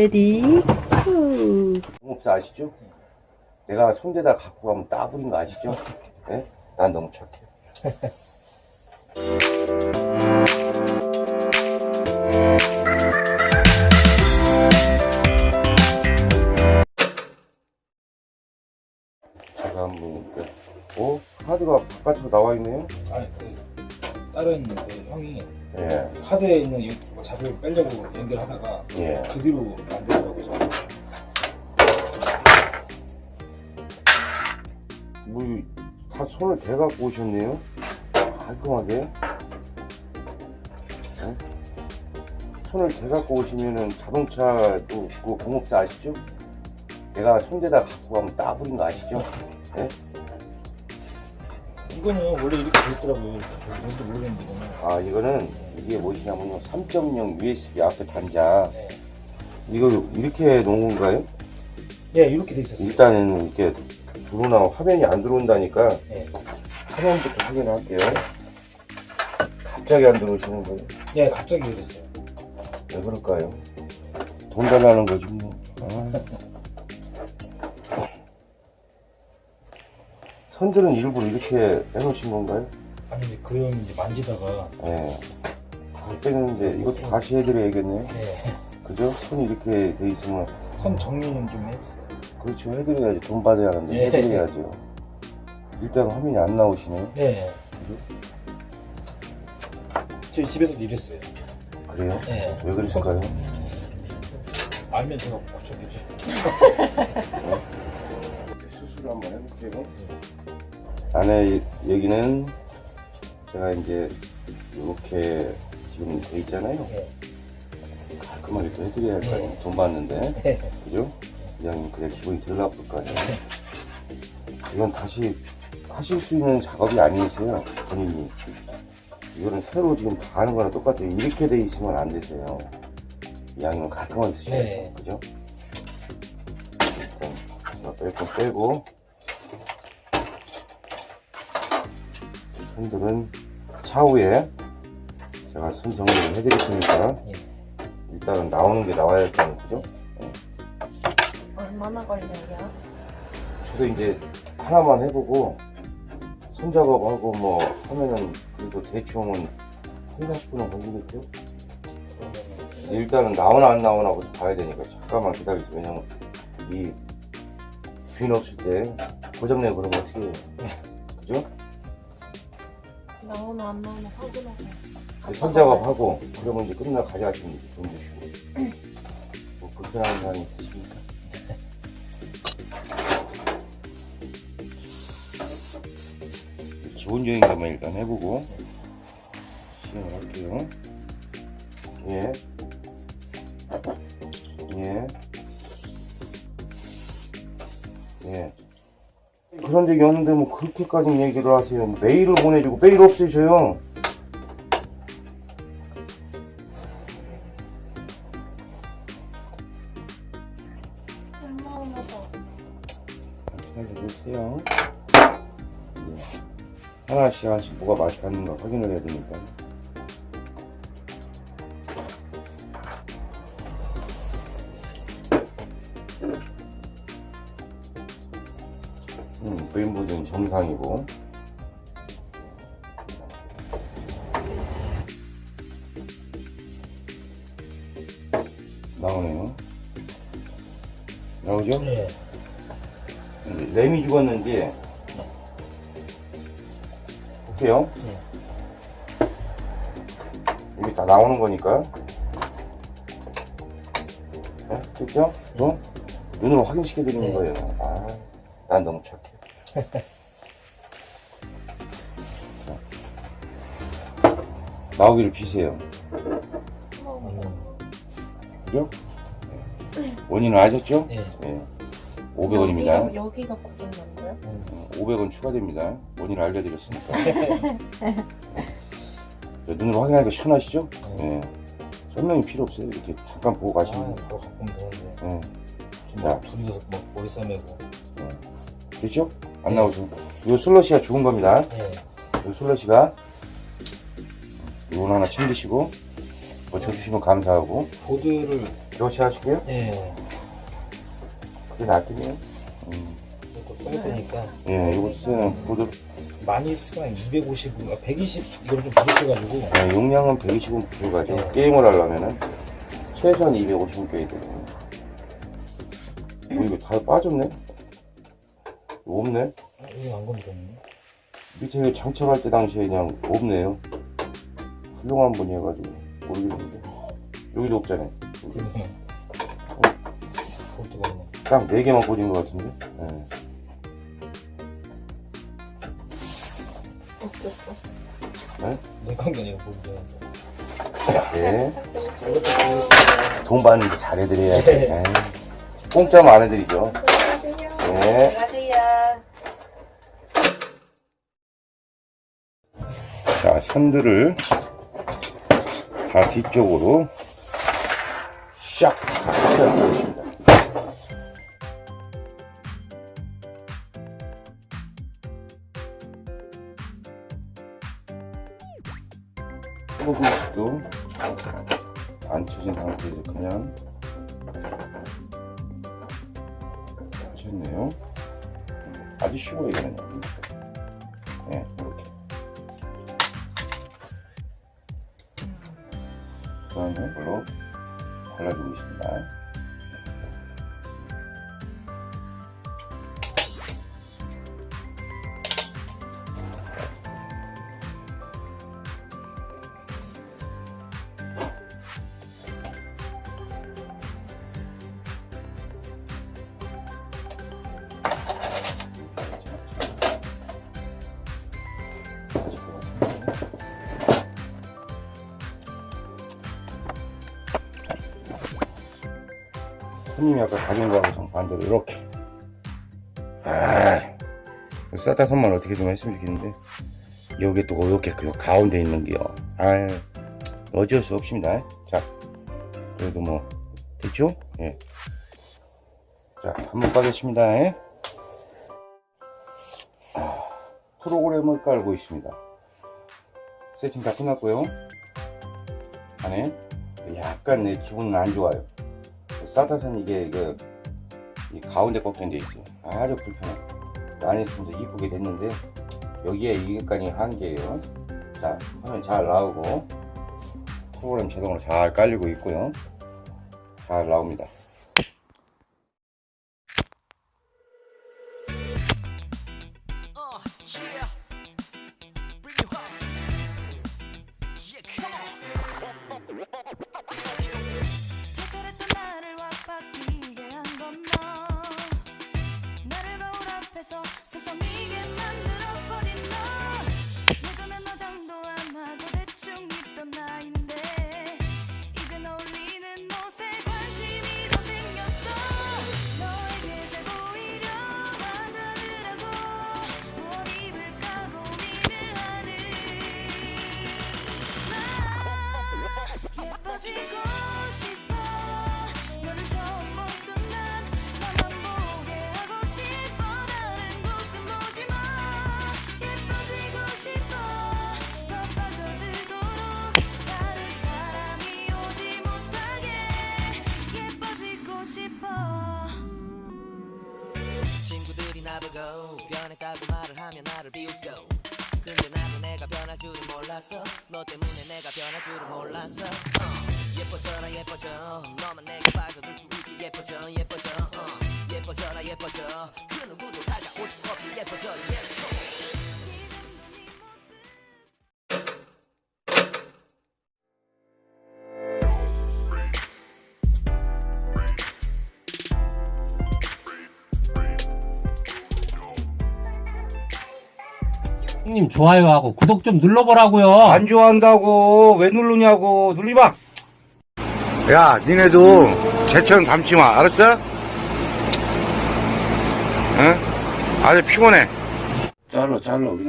레디 후 공업사 아시죠? 내가 손대다 갖고 가면 따블인 거 아시죠? 네? 난 너무 착해. 제가 한번 보니까 어? 카드가 바깥으로 나와 있네요? 아니 그 다른 그 형이 예, 카드에 있는 이 자비를 빼려고 연결하다가 예. 그 뒤로 안 되더라고요. 저는. 뭐, 이- 다 손을 대갖고 오셨네요? 깔끔하게. 네? 손을 대갖고 오시면은 자동차도 그 공업사 아시죠? 내가 손대다 갖고 가면 따블인 거 아시죠? 네? 이거는 원래 이렇게 돼 있더라고요. 뭔지 모르겠는데 이거는. 아, 이거는 이게 무엇이냐면요. 3.0 USB 앞에 단자. 네. 이거 이렇게 놓은 건가요? 네 이렇게 돼 있었어요. 일단은 이렇게 들어오나 화면이 안 들어온다니까 네. 화면부터 확인할게요. 갑자기 안 들어오시는 거예요? 네 갑자기 이랬어요. 왜 그럴까요? 돈 달라는 거지 뭐. 아. 선들은 일부러 이렇게 해놓으신 건가요? 아니 이제 그 형이 이제 만지다가 예. 다 빼는데 이것도 다시 해드려야겠네요. 네. 그죠? 손이 이렇게 돼 있으면 선 정리는 좀 해주세요. 그렇죠. 해드려야지. 돈 받아야 하는데 예. 해드려야죠. 일단 화면이 안 나오시네요. 네. 저희 집에서도 이랬어요. 그래요? 네. 왜 그랬을까요? 알면 제가 고쳐주죠. 해볼게요. 안에 여기는 제가 이제 이렇게 지금 돼 있잖아요. 네. 깔끔하게 또 해드려야 할 거 아니에요. 돈 받는데. 네. 그죠? 이왕이면 그래 기분이 덜 나쁠 거 아니에요. 이건 다시 하실 수 있는 작업이 아니세요. 본인이. 이거는 새로 지금 다 하는 거랑 똑같아요. 이렇게 돼 있으면 안 되세요. 이왕이면 깔끔하게 쓰셔야 돼요. 네. 그죠? 일단 뺄거 빼고 손들은 차후에 제가 손 정리를 해드릴 테니까 예. 일단은 나오는 게 나와야 할 거는 그죠? 얼마나 걸려요? 저도 이제 하나만 해보고 손작업하고 뭐 하면은 그래도 대충은 3, 40분은 걸리겠죠? 그러면은 일단은 나오나 안 나오나 봐야 되니까 잠깐만 기다리세요. 왜냐면 이 주인 없을 때 고장내고 그러면 어떻게 해요? 그죠? 나오나 안 나오나 확인하고 그 손작업하고 그러면 이제 끝나 가져가시면 돈 주시고 뭐 불편한 사람이 있으십니까? 기본적인 것만 일단 해보고 시행을 할게요 예 예. 예. 그런 적이 없는데 뭐 그렇게까지 얘기를 하세요. 메일을 보내주고 메일 없으셔요. 잘 해보세요. 예. 하나씩 하나씩 뭐가 맛있는가 확인을 해야 되니까. 음, 브레인보드는 정상이고. 나오네요. 나오죠? 네. 램이 죽었는지 볼게요. 여기 다 나오는 거니까. 네? 됐죠? 어? 눈으로 확인시켜 드리는 네. 거예요. 아, 난 너무 착해. 자. 나오기를 비세요. 음, 그죠? 네. 원인을 아셨죠? 네. 네. 500원입니다. 여기가, 거야? 500원 추가됩니다. 원인을 알려드렸으니까. 자, 눈으로 확인하기가 시원하시죠? 네. 설명이 필요 없어요. 이렇게 잠깐 보고 아, 가시면 되는데. 네. 지금 막 둘이서 막 머리 싸매고. 됐죠? 안 나오죠? 이 슬러시가 죽은 겁니다. 네. 이 슬러시가 이건 하나 챙기시고 뭐 줘주시면 감사하고 보드를 교체하시게요? 예. 그게 낫겠네요. 음. 이것도 써야 되니까. 예, 이거 쓰는 보드 많이 쓰가 250, 아, 120, 이거는 좀 부족해가지고. 네, 용량은 120은 부족하죠. 네. 게임을 하려면은 최소한 250은 껴야 되거든요. 뭐 이거 다 빠졌네? 이거 없네? 아, 이거 안 건드렸네. 밑에 장착할 때 당시에 그냥 없네요. 훌륭한 분이 해가지고 모르겠는데 여기도 없잖아요. 여기. 딱 4개만 꽂은 것 같은데? 네. 어쨌어? 내 관계 아니라 볼트. 네. 잘 부탁드리겠습니다. 돈 받는데 잘해드려야지. 네. 공짜면 안 해드리죠. 네. 자, 선들을 다 뒤쪽으로 샥 펴보겠습니다. 소금도 안 쳐진 상태에서 그냥 하셨네요. 아주 쉬워요, 이거는. 네, 이렇게. 그다음에 이걸로 발라주고 있습니다. 손님이 아까 가진 거하고 정반대로 이렇게. 아 싸다 선만 어떻게 좀 했으면 좋겠는데. 여기 또 이렇게 그 가운데 있는 게요. 아 어쩔 수 없습니다. 자 그래도 뭐 됐죠? 예. 자 한번 까겠습니다. 예. 아, 프로그램을 깔고 있습니다. 세팅 다 끝났고요. 안에 약간 내 기분은 안 좋아요 싸다선 이게 이 가운데 꺾인 데 있어요. 아주 불편해. 안에 더 이쁘게 됐는데 여기에 이게까지 한 개예요. 자 화면 잘 나오고 프로그램 자동으로 잘 깔리고 있고요. 잘 나옵니다. 몰랐어. 너 때문에 내가 변할 줄은 몰랐어. 어, 예뻐져라 예뻐져. 너만 내게 빠져들 수 있게 예뻐져 예뻐져. 어, 예뻐져라 예뻐져. 그 누구도 다가올 수 없게 예뻐져. Yes, go. 형님 좋아요하고 구독 좀 눌러보라고요. 안 좋아한다고 왜 누르냐고 마. 야, 니네도 제처럼 담지 마, 알았어? 응? 아주 피곤해. 잘라, 잘라 그냥.